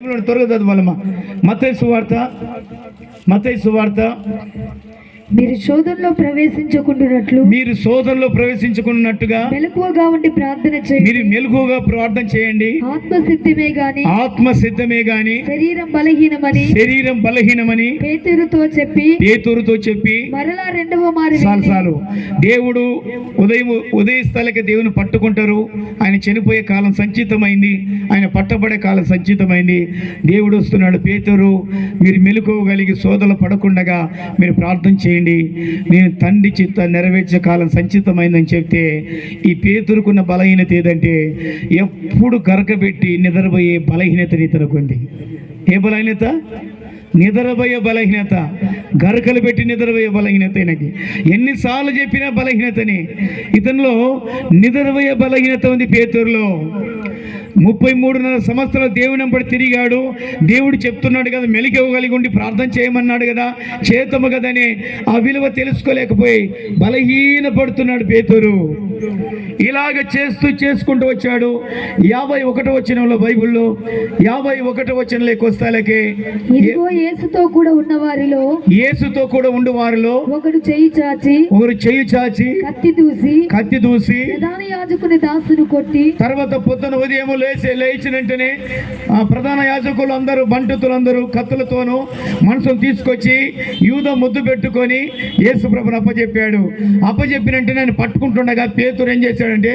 త్వరగా చదవాలమ్మా మత్తయి సువార్త మత్తయి సువార్త మీరు శోధనలో ప్రవేశించకుండానట్లు మీరు సోదరులో ప్రవేశించుకున్నట్టుగా మెలకువగా ఉండి ప్రార్థన మీరు చేయండి మెలకుగా ప్రార్థన చేయండి. ఆత్మసిద్ధమే గాని ఆత్మ సిద్ధమే గాని శరీరం బలహీనమని శరీరం బలహీనమని పేతురుతో చెప్పి పేతురుతో చెప్పి మరలా రెండవ మారి చాలు చాలు. దేవుడు ఉదయం ఉదయస్థలకి దేవుని పట్టుకుంటారు. ఆయన చనిపోయే కాలం సంచితమైంది. ఆయన పట్టబడే కాలం సంచితమైంది. దేవుడు వస్తున్నాడు పేతురు మీరు మెలుకోగలిగి సోదలు పడకుండగా మీరు ప్రార్థన చేయండి. నేను తండ్రి చిత్త నెరవేర్చే కాలం సంచితమైందని చెప్తే ఈ పేతురుకున్న బలహీనత ఏదంటే ఎప్పుడు గరకబెట్టి నిద్రపోయే బలహీనత ఇతనికి ఏ బలహీనత? నిద్రపోయే బలహీనత. గరకలు పెట్టి నిద్రపోయే బలహీనత ఈయనకి. ఎన్నిసార్లు చెప్పినా బలహీనతని. ఇతనిలో నిద్రపోయే బలహీనత ఉంది పేతురులో. ముప్పై మూడున్నర సంవత్సరాలు దేవుని వెంబడి తిరిగాడు. దేవుడు చెప్తున్నాడు కదా మెలికి ఇవ్వగలిగి ఉండి ప్రార్థన చేయమన్నాడు కదా చేతము కదని ఆ విలువ తెలుసుకోలేకపోయి బలహీన పడుతున్నాడు పేతూరు. ఇలాగ చేస్తూ చేసుకుంటూ వచ్చాడు. యాభై ఒకటో వచనంలో బైబిల్లో యాభై ఒకటో వచనంలోకి వస్తాలకి ఇదిగో యేసుతో కూడా ఉన్న వారిలో యేసుతో కూడా ఉండు వారిలో ఒకడు చెయ్యి చాచి ఒకరు చెయ్యి చాచి కత్తి దూసి కత్తి దూసి ప్రధాన యాజకుని దాసును కొట్టి తర్వాత పొద్దున ఉదయం లేచి లేచిన వెంటనే ఆ ప్రధాన యాజకులు అందరూ బంటుతులందరూ కత్తులతోనూ మనసును తీసుకొచ్చి యూద ముద్దు పెట్టుకొని యేసుప్రభుని అప్పచెప్పాడు అప్పచెప్పిన వెంటనే ఆయన పట్టుకుంటుండగా పేతురు ఏం చేశాడంటే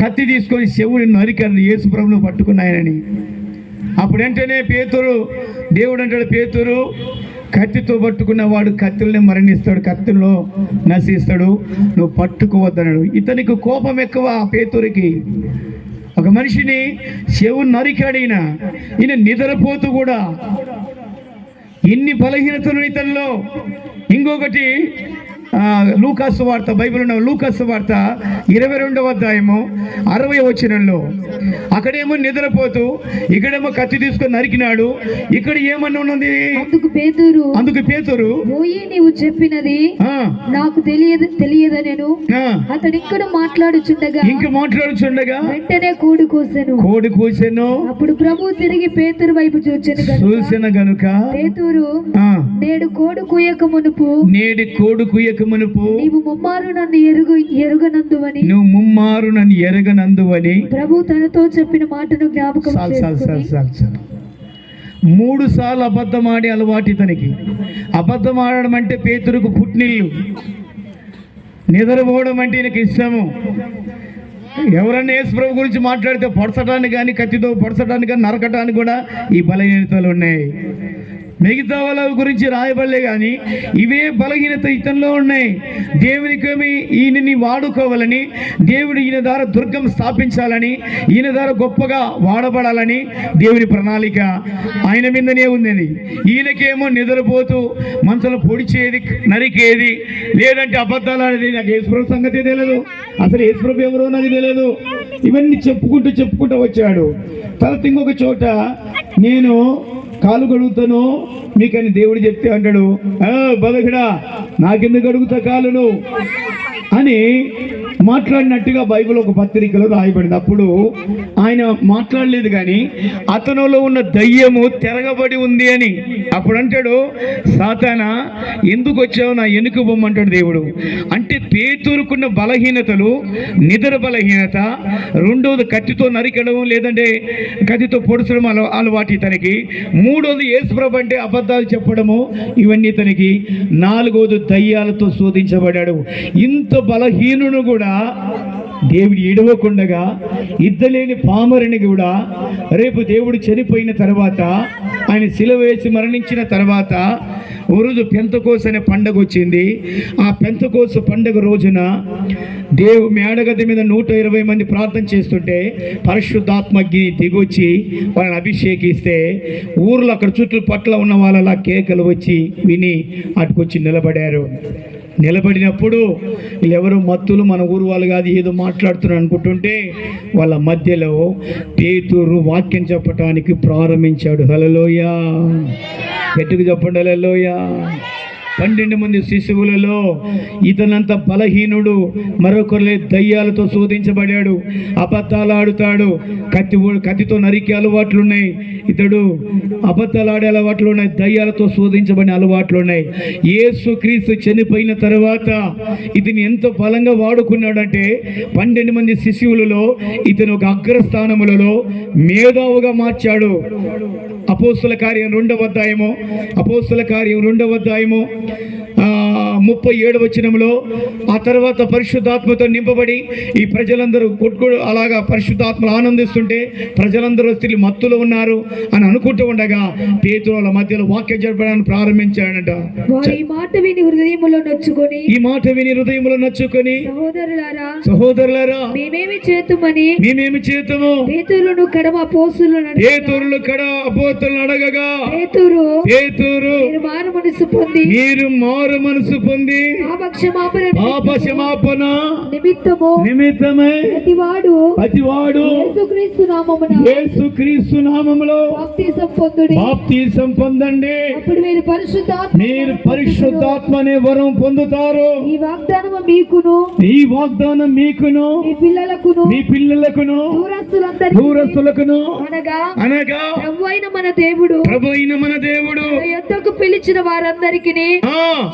కత్తి తీసుకొని శివుని నరికాడు యేసుప్రభును పట్టుకున్నాయనని. అప్పుడు వెంటనే పేతురు దేవుడు అంటాడు పేతురు కత్తితో పట్టుకున్న వాడు కత్తుల్ని మరణిస్తాడు కత్తుల్లో నశిస్తాడు నువ్వు పట్టుకోవద్దన్నాడు. ఇతనికి కోపం ఎక్కువ ఆ పేతురికి. ఒక మనిషిని చెవు నరికాడైనా ఈయన నిద్రపోతూ కూడా ఇన్ని బలహీనతలు ఇతల్లో ఇంకొకటి లూకాసు వార్త బైబిల్ ఉన్న లూకాసు వార్త ఇరవై రెండవ అధ్యాయము అరవై వచనంలో. అక్కడేమో నిద్రపోతూ ఇక్కడేమో కత్తి తీసుకొని నరికినాడు. ఇక్కడ ఏమన్నా ఉన్నది? అందుకు పేతురు అందుకు పేతురు? పోయి నీవు చెప్పినది ఆ, నాకు తెలియదు తెలియదనెను ఆ, అతడు ఇక్కడ మాట్లాడుచుండగా ఇంక మాట్లాడుచుండగా? వెంటనే కూడు కూసెను. కోడి కూసెను. అప్పుడు ప్రభు తిరిగి పేతురు వైపు చూచెను చూసిన గనుక. పేతురు నేడు కోడు కూయక మునుపు నేడి కోడు కుయ్యక నీవు ముమ్మారు నన్ను ఎరుగు ఎరుగనందువని. నువ్వు ముమ్మారు నన్ను ఎరగనందువని. ప్రభు తనతో చెప్పిన మాటను జ్ఞాపకం చాలు చాలు చాలు చాలు చాలు. మూడు సార్లు అబద్ధం ఆడే అలవాటు ఇతనికి. అబద్ధం ఆడడం అంటే పేతురుకు పుట్టినిల్లు. నిద్రపోవడం అంటే ఈయనకి ఇష్టము. ఎవరన్నా యేసు ప్రభు గురించి మాట్లాడితే పొడసడానికి కానీ కత్తితో పొడసడానికి కానీ నరకటానికి కూడా ఈ బలహీనతలు ఉన్నాయి. మిగతా వాళ్ళ గురించి రాయబడలే కానీ ఇవే బలహీనత ఇతనిలో ఉన్నాయి. దేవునికేమి ఈయనని వాడుకోవాలని దేవుడు ఈయన ద్వారా దుర్గం స్థాపించాలని ఈయన ద్వారా గొప్పగా వాడబడాలని దేవుని ప్రణాళిక ఆయన మీదనే ఉంది ఈయనకేమో నిద్రపోతూ మనసులో పొడిచేది నరికేది లేదంటే అబద్ధాలు అనేది నాకు యేసుప్రభు సంగతి తెలియదు అసలు యేసుప్రభు ఎవరో నాకు తెలియదు ఇవన్నీ చెప్పుకుంటూ చెప్పుకుంటూ వచ్చాడు. తర్వాత ఇంకొక చోట నేను కాలు కడుగుతాను? మీకని దేవుడు చెప్తే అంటాడు బదకడా నాకెందుకు అడుగుతా కాలును? అని మాట్లాడినట్టుగా బైబిల్ ఒక పత్రికలో రాయబడింది. అప్పుడు ఆయన మాట్లాడలేదు కానీ అతనిలో ఉన్న దయ్యము తిరగబడి ఉంది అని. అప్పుడు అంటాడు సాతాన ఎందుకు వచ్చావు నా ఎనుక బొమ్మంటాడు దేవుడు. అంటే పేతురుకున్న బలహీనతలు నిద్ర బలహీనత రెండోది కత్తితో నరికడం లేదంటే కత్తితో పొడుచడం అల అలవాటు ఇతనికి. మూడోది యేసుప్రభు అంటే అబద్ధాలు చెప్పడము ఇవన్నీ ఇతనికి. నాలుగోది దయ్యాలతో శోధించబడ్డాడు. ఇంత బలహీనును కూడా దేవుడు ఇడవకుండగా ఇద్దలేని పామరుని కూడా రేపు దేవుడు చనిపోయిన తర్వాత ఆయన శిల వేసి మరణించిన తర్వాత ఓ పెంతకోసు పెంతకోస అనే పండగ వచ్చింది. ఆ పెంతకోసు పండగ రోజున దేవు మేడగది మీద నూట ఇరవై మంది ప్రార్థన చేస్తుంటే పరిశుద్ధాత్మకి దిగొచ్చి వాళ్ళని అభిషేకిస్తే ఊర్లో అక్కడ చుట్టూ పట్ల ఉన్న వాళ్ళలా కేకలు వచ్చి విని అటుకొచ్చి నిలబడారు. నిలబడినప్పుడు వీళ్ళెవరు మత్తులు మన ఊరు వాళ్ళు కాదు ఏదో మాట్లాడుతున్నారు అనుకుంటుంటే వాళ్ళ మధ్యలో పేతురు వాక్యం చెప్పటానికి ప్రారంభించాడు. హలలోయ గట్టిగా చెప్పండి హలలోయ పన్నెండు మంది శిశువులలో ఇతనంత బలహీనుడు మరొకరులే దయ్యాలతో శోధించబడాడు అబద్ధాలు ఆడుతాడు కత్తి కత్తితో నరికే అలవాట్లు ఉన్నాయి ఇతడు అబద్ధాలాడే అలవాట్లు ఉన్నాయి దయ్యాలతో శోధించబడిన అలవాట్లు ఉన్నాయి యేసు క్రీస్తు చనిపోయిన తర్వాత ఇతని ఎంతో బలంగా వాడుకున్నాడంటే పన్నెండు మంది శిశువులలో ఇతను ఒక అగ్రస్థానములలో మేధావుగా మార్చాడు. అపోస్తుల కార్యం రెండవ అధ్యాయము అపోస్తుల కార్యం రెండవ అధ్యాయము know ముప్పై ఏడు వచనంలో ఆ తర్వాత పరిశుద్ధాత్మతో నింపబడి ఈ ప్రజలందరూ కొట్టుకు అలాగా పరిశుద్ధాత్మలు ఆనందిస్తుంటే ప్రజలందరూ స్త్రీలు మత్తులో ఉన్నారు అని అనుకుంటూ ఉండగా పేతుల మధ్యలో వాక్యం జరపడానికి ప్రారంభించాడంట. ఈ మాట విని హృదయములో నొచ్చుకొని ఈ మాట విని హృదయంలో నచ్చుకొని సహోదరులారా సహోదరులారా మేమేమి చేతుమని మేమేమి చేతము? పేతురును కడమ పోసులను పేతురులు కడ అడగగా పేతురు పేతురు మీరు మారు మనసు పొంది మీరు మారు మనసు పొంది పాపక్షమాపణ పాప క్షమాపణ నిమిత్తము. నిమిత్తమై ప్రతివాడు అతివాడు యేసుక్రీస్తు నామమున యేసు క్రీస్తు నామములో బాప్తిసం పొందుడి. బాప్తీసం పొందండి. అప్పుడు మీరు పరిశుద్ధాత్మ మీరు పరిశుద్ధాత్మ అనే వరం పొందుతారు. ఈ వాగ్దానము మీకును. ఈ వాగ్దానం మీకును. మీ పిల్లలకును. మీ పిల్లలకును. దూరస్తులందరికీ దూరస్తులకును. అనగా అనగా ప్రభు అయిన మన దేవుడు. ప్రభు అయిన మన దేవుడు. యొద్దకు పిలిచిన వారందరికీ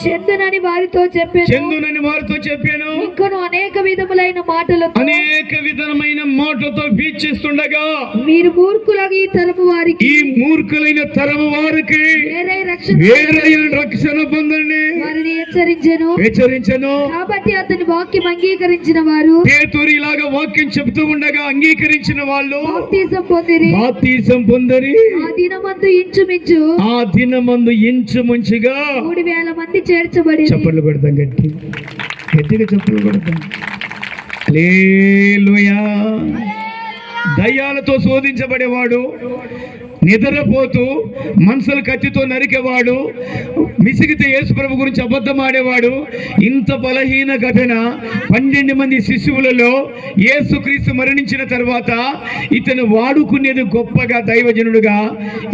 చెందునని వారితో చెప్పాను. చందునని వారితో చెప్పాను. ఇంకను అనేక విధములైన మాటలతో అనేక విధమైన మాటలతో వీక్షిస్తుండగా మీరు మూర్ఖులగా ఈ తరపు వారికి. ఈ మూర్ఖులైన తరము వారికి వేరే రక్షణ వేరైన రక్షణ పొందండి వారిని హెచ్చరించెను. హెచ్చరించను. కాబట్టి అతని వాక్యం అంగీకరించిన వారు పేతురు ఇలాగా వాక్యం చెబుతూ ఉండగా అంగీకరించిన వాళ్ళు బాప్తిసం పొందిరి. బాప్తీసం పొందరి. ఆ దినమందు ఇంచుమించు ఆ దినమందు ఇంచుమంచుగా మూడు వేల మంది చేర్చబడి చప్పట్లు కొడతాం గట్టి గట్టిగా చప్పట్లు కొడతాం. హల్లెలూయా. దయ్యాలతో శోధించబడేవాడు. నిద్రపోతూ మనుషులు కత్తితో నరికేవాడు మిసిగితే యేసుప్రభు గురించి అబద్ధం ఆడేవాడు. ఇంత బలహీన ఘటన పన్నెండు మంది శిశువులలో యేసుక్రీస్తు మరణించిన తర్వాత ఇతను వాడుకునేది గొప్పగా దైవజనుడుగా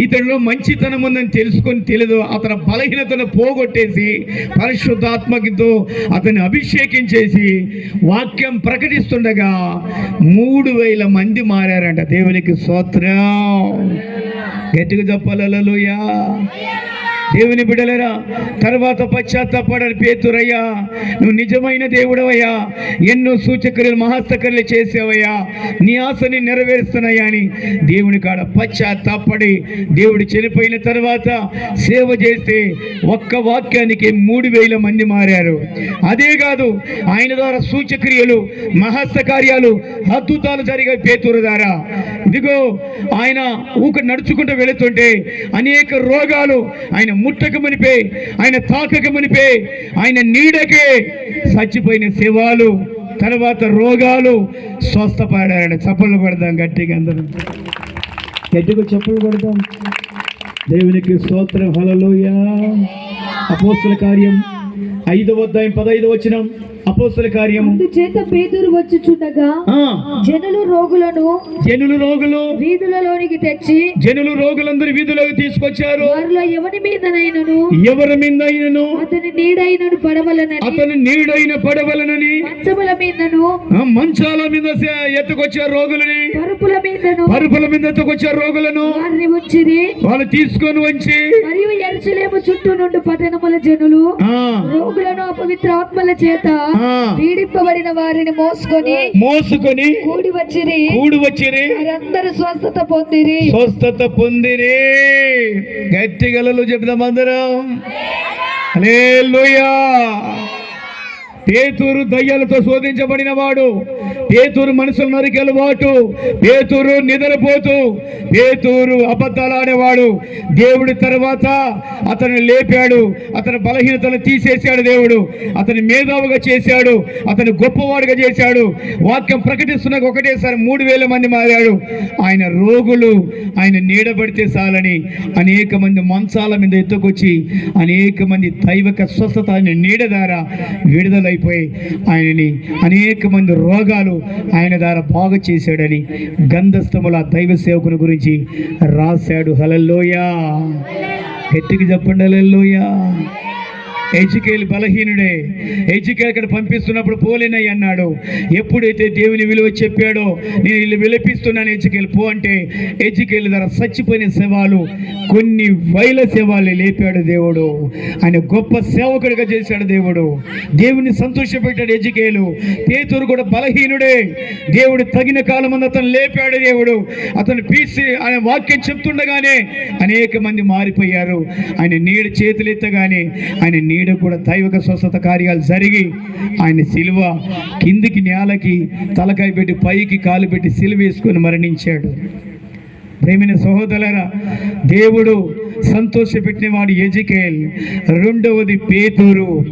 ఇతనిలో మంచితనం ఉందని తెలుసుకొని తెలియదు అతని బలహీనతను పోగొట్టేసి పరిశుద్ధాత్మకితో అతన్ని అభిషేకించేసి వాక్యం ప్రకటిస్తుండగా మూడు వేల మంది మారారంట దేవునికి స్తోత్రం. గట్టిగా చెప్పాలలోయా దేవుని బిడలరా తర్వాత పశ్చాత్తాపడాలి పేతురయ్యా. నువ్వు నిజమైన దేవుడవయ్యా. ఎన్నో సూచక్రియలు మహాస్తకర్యలు చేసేవయ్యా. నీ ఆశని నెరవేరుస్తున్నాయా అని దేవుని కాడ పశ్చాత్తాపడి దేవుడు చనిపోయిన తర్వాత సేవ చేస్తే ఒక్క వాక్యానికి మూడు వేల మంది మారారు. అదే కాదు ఆయన ద్వారా సూచక్రియలు మహస్త కార్యాలు అద్భుతాలు జరిగే పేతురు ద్వారా. ఇదిగో ఆయన ఊక నడుచుకుంటూ వెళుతుంటే అనేక రోగాలు ఆయన ముట్టక మునిపే ఆయన తాకక మునిపే ఆయన నీడకే చచ్చిపోయిన శివాలు తర్వాత రోగాలు స్వస్థపడారని చప్పలు కొడదాం గట్టిగా అందరం. గట్టిగా చెప్పులు కొడదాం. దేవునికి స్తోత్రం. హలలోయ అపోస్తుల కార్యం. ఐదవ అధ్యాయం పదైదు వచ్చినాం అపోస్తుల కార్యం అందుచేత పేదరు వచ్చుచుండగా ఆ, జనులు రోగులను జనులు రోగులు వీధులలోనికి తెచ్చి జనులు రోగులందరూ వీధిలోకి తీసుకొచ్చారు. వారిలో ఎవరి మీదనైనను? ఎవరి మీద అయినను అతని నీడైనను పడవలనని. అతని నీడైన పడవలనని. మంచముల మీదను. మంచాల మీద సే- ఎత్తుకొచ్చే రోగులని. పరుపుల మీదను. పరుపుల మీద ఎత్తుకొచ్చే రోగులను. వారిని వచ్చిరి వాళ్ళు తీసుకొని వచ్చి మరియు ఎరుసలేము చుట్టూ నుండి పట్టణముల జనులు రోగులను అపవిత్ర ఆత్మల చేత పీడింపబడిన వారిని మోసుకొని మోసుకొని కూడి వచ్చిరి. కూడి వచ్చిరి. వారందరూ స్వస్థత పొందిరి. స్వస్థత పొందిరి. గట్టి గలలు చెప్దాం అందరం పేతురు దయ్యాలతో శోధించబడిన వాడు. పేతురు మనసులు నరికి అలవాటు పేతురు నిద్రపోతూ పేతురు అబద్ధాలు ఆడేవాడు. దేవుడి తర్వాత అతను లేపాడు. అతని బలహీనతను తీసేశాడు దేవుడు. అతని మేధావుగా చేశాడు. అతను గొప్పవాడుగా చేశాడు. వాక్యం ప్రకటిస్తున్న ఒకటేసారి మూడు వేల మంది మారాడు. ఆయన రోగులు ఆయన నీడబడితే చాలని అనేక మంది మంచాల మీద ఎత్తుకొచ్చి అనేక మంది దైవక స్వస్థత ఆయన నీడ ద్వారా విడుదలైపోయి ఆయనని అనేక మంది రోగాలు ఆయన ద్వారా బాగు చేశాడని గంధస్థముల దైవ సేవకుని గురించి రాశాడు. హలల్లోయా. గట్టికి చెప్పండి హలల్లోయా. ఎజుకేల్ బలహీనుడే. ఎజుకేల్ ఇక్కడ పంపిస్తున్నప్పుడు పోలేనయ్య అన్నాడు. ఎప్పుడైతే దేవుని విలువ చెప్పాడో నేను వీళ్ళు విలపిస్తున్నాను ఎజుకేల్ పో అంటే ఎజుకేల్ ధర చచ్చిపోయిన శవాలు కొన్ని వైల శవాలు లేపాడు దేవుడు. ఆయన గొప్ప సేవకుడిగా చేశాడు దేవుడు. దేవుని సంతోషపెట్టాడు ఎజుకేలు పేతురు కూడా బలహీనుడే. దేవుడు తగిన కాలం అతను లేపాడు దేవుడు. అతను పీసి ఆయన వాక్యం చెప్తుండగానే అనేక మంది మారిపోయారు. ఆయన నీడ చేతులెత్తగానే ఆయన నీడ కూడా దైవక స్వస్థత కార్యాలు జరిగి ఆయన సిలువ కిందికి నేలకి తలకాయ పెట్టి పైకి కాలు పెట్టి సిలువ వేసుకొని మరణించాడు. ప్రేమిన సహోదరరా దేవుడు సంతోషపెట్టినవాడు ఎజికేల్ రెండవది పేతూరు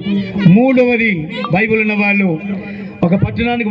మూడవది బైబిల్ ఉన్న వాళ్ళు. ఒక పట్టణానికి